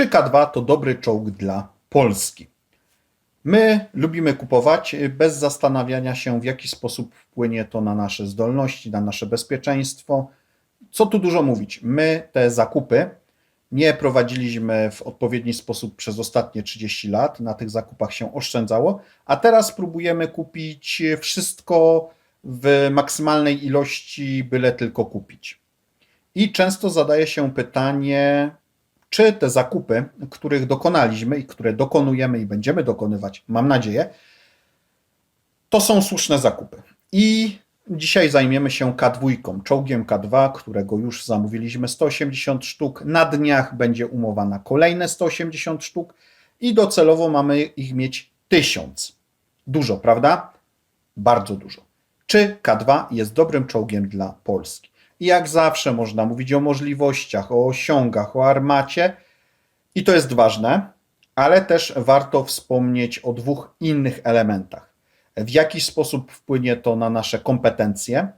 czy K2 to dobry czołg dla Polski. My lubimy kupować y, bez zastanawiania się, w jaki sposób wpłynie to na nasze zdolności, na nasze bezpieczeństwo. Co tu dużo mówić? My te zakupy nie prowadziliśmy w odpowiedni sposób przez ostatnie 30 lat, na tych zakupach się oszczędzało, a teraz próbujemy kupić wszystko w maksymalnej ilości, byle tylko kupić. I często zadaje się pytanie, czy te zakupy, których dokonaliśmy i które dokonujemy i będziemy dokonywać, mam nadzieję, to są słuszne zakupy. I dzisiaj zajmiemy się K2, czołgiem K2, którego już zamówiliśmy 180 sztuk. Na dniach będzie umowa na kolejne 180 sztuk i docelowo mamy ich mieć 1000. Dużo, prawda? Bardzo dużo. Czy K2 jest dobrym czołgiem dla Polski? I jak zawsze można mówić o możliwościach, o osiągach, o armacie, i to jest ważne, ale też warto wspomnieć o dwóch innych elementach. W jaki sposób wpłynie to na nasze kompetencje,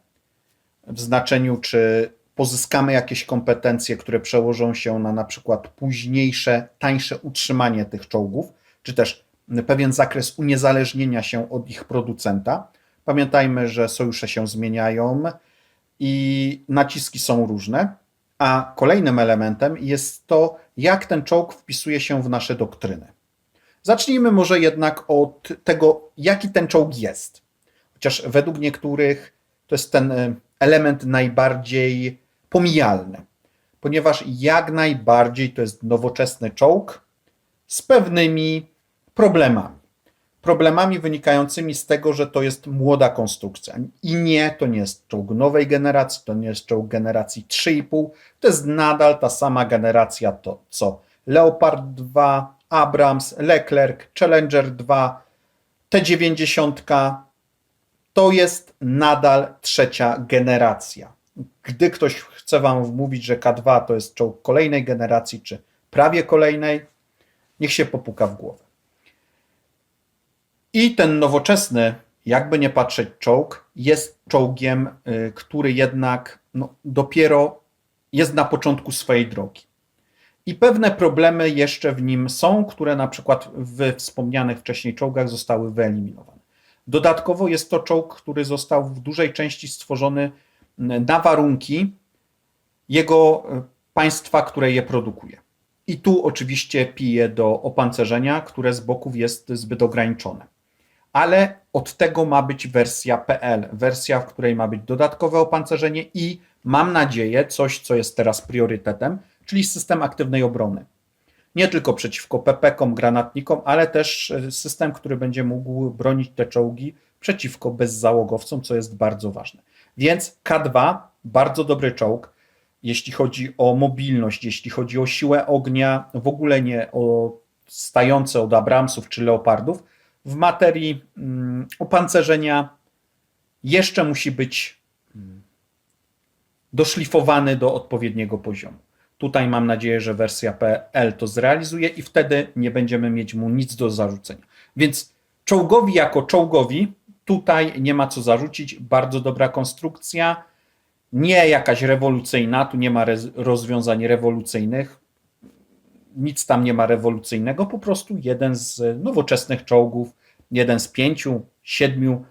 w znaczeniu, czy pozyskamy jakieś kompetencje, które przełożą się na na przykład późniejsze, tańsze utrzymanie tych czołgów, czy też pewien zakres uniezależnienia się od ich producenta. Pamiętajmy, że sojusze się zmieniają i naciski są różne. A kolejnym elementem jest to, jak ten czołg wpisuje się w nasze doktryny. Zacznijmy może jednak od tego, jaki ten czołg jest. Chociaż według niektórych to jest ten e, element najbardziej pomijalny, ponieważ jak najbardziej to jest nowoczesny czołg z pewnymi problemami problemami wynikającymi z tego, że to jest młoda konstrukcja. I nie, to nie jest czołg nowej generacji, to nie jest czołg generacji 3,5, to jest nadal ta sama generacja, to co Leopard 2, Abrams, Leclerc, Challenger 2, T90, to jest nadal trzecia generacja. Gdy ktoś chce Wam wmówić, że K2 to jest czołg kolejnej generacji, czy prawie kolejnej, niech się popuka w głowę. I ten nowoczesny, jakby nie patrzeć, czołg jest czołgiem, y, który jednak no, dopiero jest na początku swojej drogi. I pewne problemy jeszcze w nim są, które na przykład w wspomnianych wcześniej czołgach zostały wyeliminowane. Dodatkowo jest to czołg, który został w dużej części stworzony na warunki jego y, państwa, które je produkuje. I tu oczywiście pije do opancerzenia, które z boków jest zbyt ograniczone ale od tego ma być wersja PL, wersja, w której ma być dodatkowe opancerzenie i mam nadzieję coś, co jest teraz priorytetem, czyli system aktywnej obrony. Nie tylko przeciwko pepekom, granatnikom, ale też e, system, który będzie mógł bronić te czołgi przeciwko bezzałogowcom, co jest bardzo ważne. Więc K2, bardzo dobry czołg, jeśli chodzi o mobilność, jeśli chodzi o siłę ognia, w ogóle nie o stające od Abramsów czy Leopardów, w materii mm, opancerzenia jeszcze musi być mm, doszlifowany do odpowiedniego poziomu. Tutaj mam nadzieję, że wersja PL to zrealizuje i wtedy nie będziemy mieć mu nic do zarzucenia. Więc czołgowi jako czołgowi tutaj nie ma co zarzucić. Bardzo dobra konstrukcja, nie jakaś rewolucyjna, tu nie ma rozwiązań rewolucyjnych nic tam nie ma rewolucyjnego, po prostu jeden z nowoczesnych czołgów, jeden z pięciu, siedmiu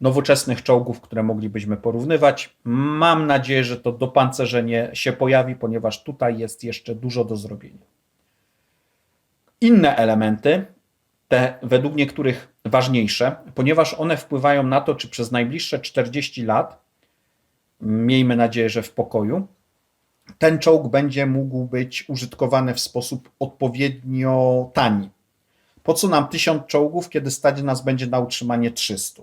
nowoczesnych czołgów, które moglibyśmy porównywać. Mam nadzieję, że to dopancerzenie się pojawi, ponieważ tutaj jest jeszcze dużo do zrobienia. Inne elementy, te według niektórych ważniejsze, ponieważ one wpływają na to, czy przez najbliższe 40 lat, miejmy nadzieję, że w pokoju, ten czołg będzie mógł być użytkowany w sposób odpowiednio tani. Po co nam 1000 czołgów, kiedy stać nas będzie na utrzymanie 300?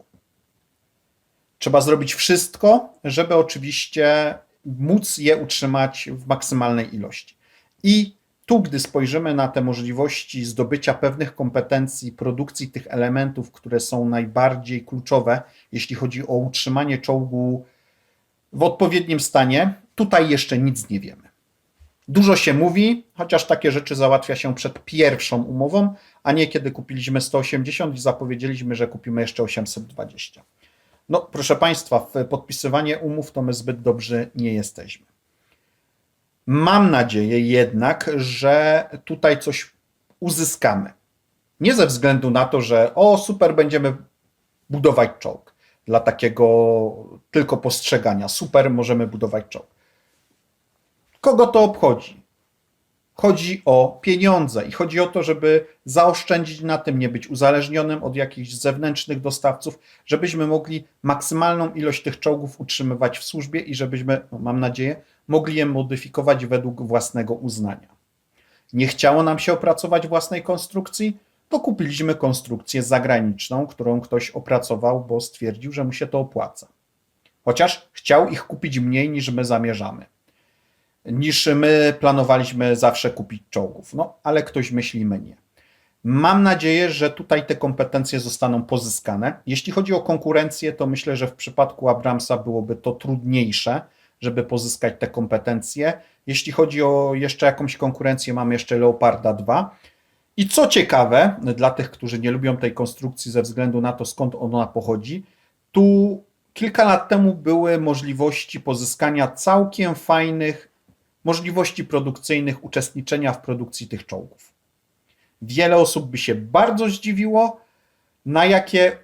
Trzeba zrobić wszystko, żeby oczywiście móc je utrzymać w maksymalnej ilości. I tu, gdy spojrzymy na te możliwości zdobycia pewnych kompetencji, produkcji tych elementów, które są najbardziej kluczowe, jeśli chodzi o utrzymanie czołgu w odpowiednim stanie, Tutaj jeszcze nic nie wiemy. Dużo się mówi, chociaż takie rzeczy załatwia się przed pierwszą umową, a nie kiedy kupiliśmy 180 i zapowiedzieliśmy, że kupimy jeszcze 820. No, proszę Państwa, w podpisywanie umów to my zbyt dobrzy nie jesteśmy. Mam nadzieję jednak, że tutaj coś uzyskamy. Nie ze względu na to, że o super, będziemy budować czołg. Dla takiego tylko postrzegania. Super, możemy budować czołg. Kogo to obchodzi? Chodzi o pieniądze i chodzi o to, żeby zaoszczędzić na tym, nie być uzależnionym od jakichś zewnętrznych dostawców, żebyśmy mogli maksymalną ilość tych czołgów utrzymywać w służbie i żebyśmy, no mam nadzieję, mogli je modyfikować według własnego uznania. Nie chciało nam się opracować własnej konstrukcji, to kupiliśmy konstrukcję zagraniczną, którą ktoś opracował, bo stwierdził, że mu się to opłaca. Chociaż chciał ich kupić mniej niż my zamierzamy niż my planowaliśmy zawsze kupić czołgów. No, ale ktoś myśli my nie. Mam nadzieję, że tutaj te kompetencje zostaną pozyskane. Jeśli chodzi o konkurencję, to myślę, że w przypadku Abramsa byłoby to trudniejsze, żeby pozyskać te kompetencje. Jeśli chodzi o jeszcze jakąś konkurencję, mam jeszcze Leoparda 2. I co ciekawe, dla tych, którzy nie lubią tej konstrukcji ze względu na to, skąd ona pochodzi, tu kilka lat temu były możliwości pozyskania całkiem fajnych możliwości produkcyjnych uczestniczenia w produkcji tych czołgów. Wiele osób by się bardzo zdziwiło, na jakie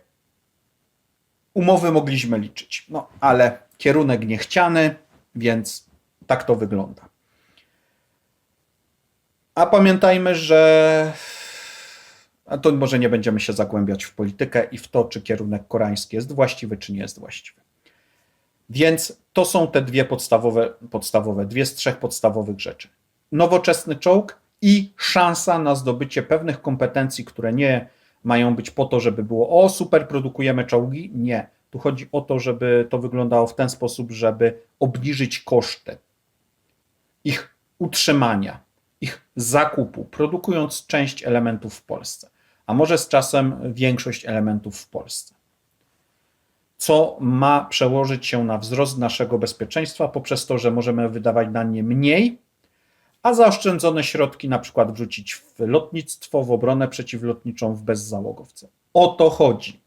umowy mogliśmy liczyć. No, ale kierunek niechciany, więc tak to wygląda. A pamiętajmy, że a to może nie będziemy się zagłębiać w politykę i w to, czy kierunek koreański jest właściwy, czy nie jest właściwy. Więc to są te dwie podstawowe, podstawowe, dwie z trzech podstawowych rzeczy. Nowoczesny czołg i szansa na zdobycie pewnych kompetencji, które nie mają być po to, żeby było o super, produkujemy czołgi. Nie. Tu chodzi o to, żeby to wyglądało w ten sposób, żeby obniżyć koszty ich utrzymania, ich zakupu, produkując część elementów w Polsce, a może z czasem większość elementów w Polsce co ma przełożyć się na wzrost naszego bezpieczeństwa poprzez to, że możemy wydawać na nie mniej, a zaoszczędzone środki na przykład wrzucić w lotnictwo, w obronę przeciwlotniczą, w bezzałogowce. O to chodzi.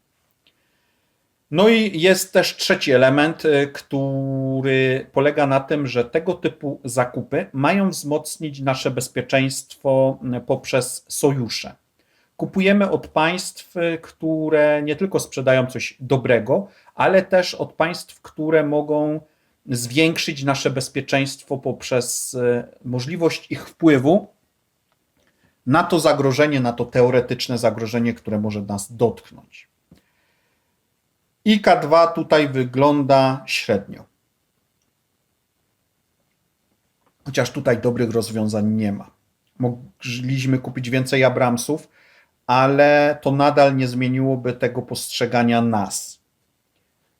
No i jest też trzeci element, y, który polega na tym, że tego typu zakupy mają wzmocnić nasze bezpieczeństwo y, poprzez sojusze. Kupujemy od państw, y, które nie tylko sprzedają coś dobrego, ale też od państw, które mogą zwiększyć nasze bezpieczeństwo poprzez e, możliwość ich wpływu na to zagrożenie, na to teoretyczne zagrożenie, które może nas dotknąć. IK2 tutaj wygląda średnio. Chociaż tutaj dobrych rozwiązań nie ma. Mogliśmy kupić więcej Abramsów, ale to nadal nie zmieniłoby tego postrzegania nas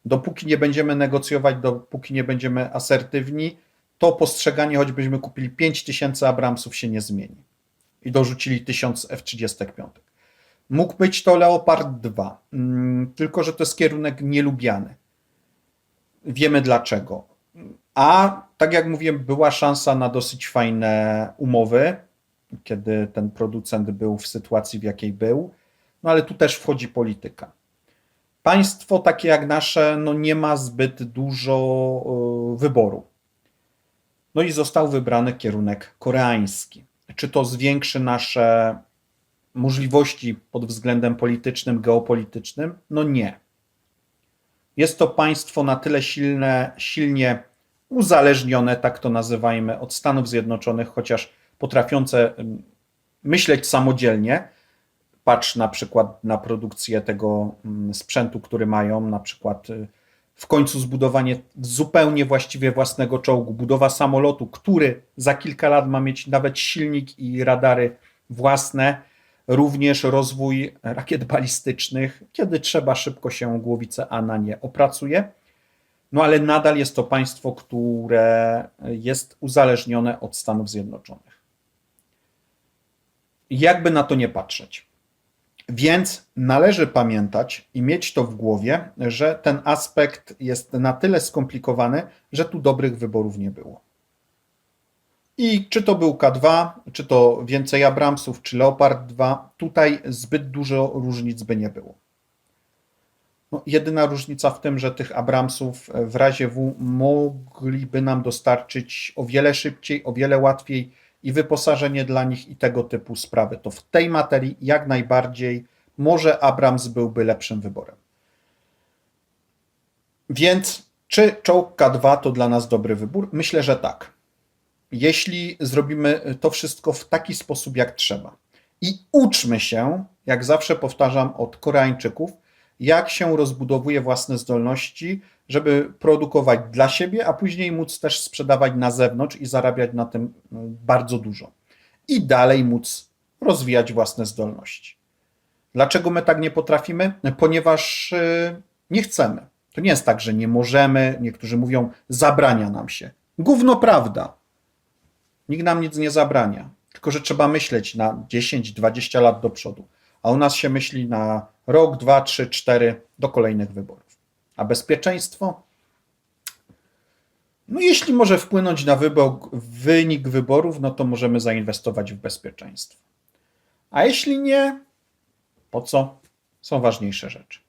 dopóki nie będziemy negocjować, dopóki nie będziemy asertywni, to postrzeganie, choćbyśmy kupili 5000 Abramsów, się nie zmieni. I dorzucili 1000 F-35. Mógł być to Leopard 2, mm, tylko że to jest kierunek nielubiany. Wiemy dlaczego. A tak jak mówiłem, była szansa na dosyć fajne umowy, kiedy ten producent był w sytuacji, w jakiej był. No ale tu też wchodzi polityka państwo takie jak nasze no nie ma zbyt dużo e, wyboru. No i został wybrany kierunek koreański. Czy to zwiększy nasze możliwości pod względem politycznym, geopolitycznym? No nie. Jest to państwo na tyle silne, silnie uzależnione, tak to nazywajmy, od Stanów Zjednoczonych, chociaż potrafiące myśleć samodzielnie, patrz na przykład na produkcję tego mm, sprzętu, który mają, na przykład y, w końcu zbudowanie zupełnie właściwie własnego czołgu, budowa samolotu, który za kilka lat ma mieć nawet silnik i radary własne, również rozwój rakiet balistycznych, kiedy trzeba szybko się głowice A na nie opracuje. No ale nadal jest to państwo, które jest uzależnione od Stanów Zjednoczonych. Jakby na to nie patrzeć. Więc należy pamiętać i mieć to w głowie, że ten aspekt jest na tyle skomplikowany, że tu dobrych wyborów nie było. I czy to był K2, czy to więcej Abramsów, czy Leopard 2, tutaj zbyt dużo różnic by nie było. No, jedyna różnica w tym, że tych Abramsów w razie W mogliby nam dostarczyć o wiele szybciej, o wiele łatwiej i wyposażenie dla nich i tego typu sprawy. To w tej materii jak najbardziej może Abrams byłby lepszym wyborem. Więc czy czołg K2 to dla nas dobry wybór? Myślę, że tak. Jeśli zrobimy to wszystko w taki sposób, jak trzeba. I uczmy się, jak zawsze powtarzam, od Koreańczyków, jak się rozbudowuje własne zdolności, żeby produkować dla siebie, a później móc też sprzedawać na zewnątrz i zarabiać na tym mm, bardzo dużo. I dalej móc rozwijać własne zdolności. Dlaczego my tak nie potrafimy? Ponieważ yy, nie chcemy. To nie jest tak, że nie możemy. Niektórzy mówią, zabrania nam się. Gówno prawda. Nikt nam nic nie zabrania. Tylko, że trzeba myśleć na 10-20 lat do przodu. A u nas się myśli na rok, dwa, trzy, cztery do kolejnych wyborów. A bezpieczeństwo? No, jeśli może wpłynąć na wynik wyborów, no to możemy zainwestować w bezpieczeństwo. A jeśli nie, po co? Są ważniejsze rzeczy.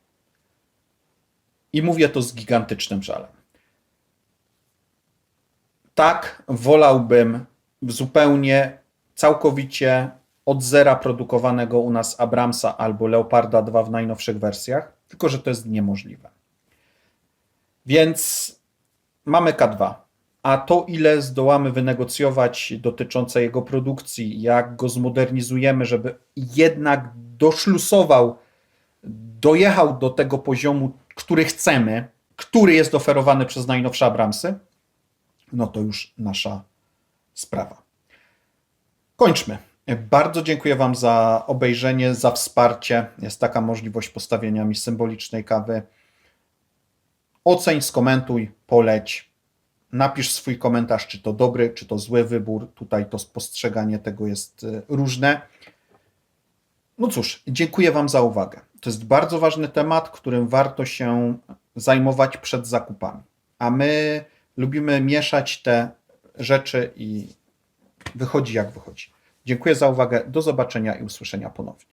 I mówię to z gigantycznym żalem. Tak, wolałbym zupełnie, całkowicie od zera produkowanego u nas Abramsa albo Leoparda 2 w najnowszych wersjach, tylko że to jest niemożliwe. Więc mamy K2, a to ile zdołamy wynegocjować dotyczące jego produkcji, jak go zmodernizujemy, żeby jednak doszlusował, dojechał do tego poziomu, który chcemy, który jest oferowany przez najnowsze Abramsy, no to już nasza sprawa. Kończmy. Bardzo dziękuję Wam za obejrzenie, za wsparcie. Jest taka możliwość postawienia mi symbolicznej kawy. Oceń, skomentuj, poleć. Napisz swój komentarz, czy to dobry, czy to zły wybór. Tutaj to postrzeganie tego jest y, różne. No cóż, dziękuję Wam za uwagę. To jest bardzo ważny temat, którym warto się zajmować przed zakupami. A my lubimy mieszać te rzeczy i wychodzi jak wychodzi. Dziękuję za uwagę. Do zobaczenia i usłyszenia ponownie.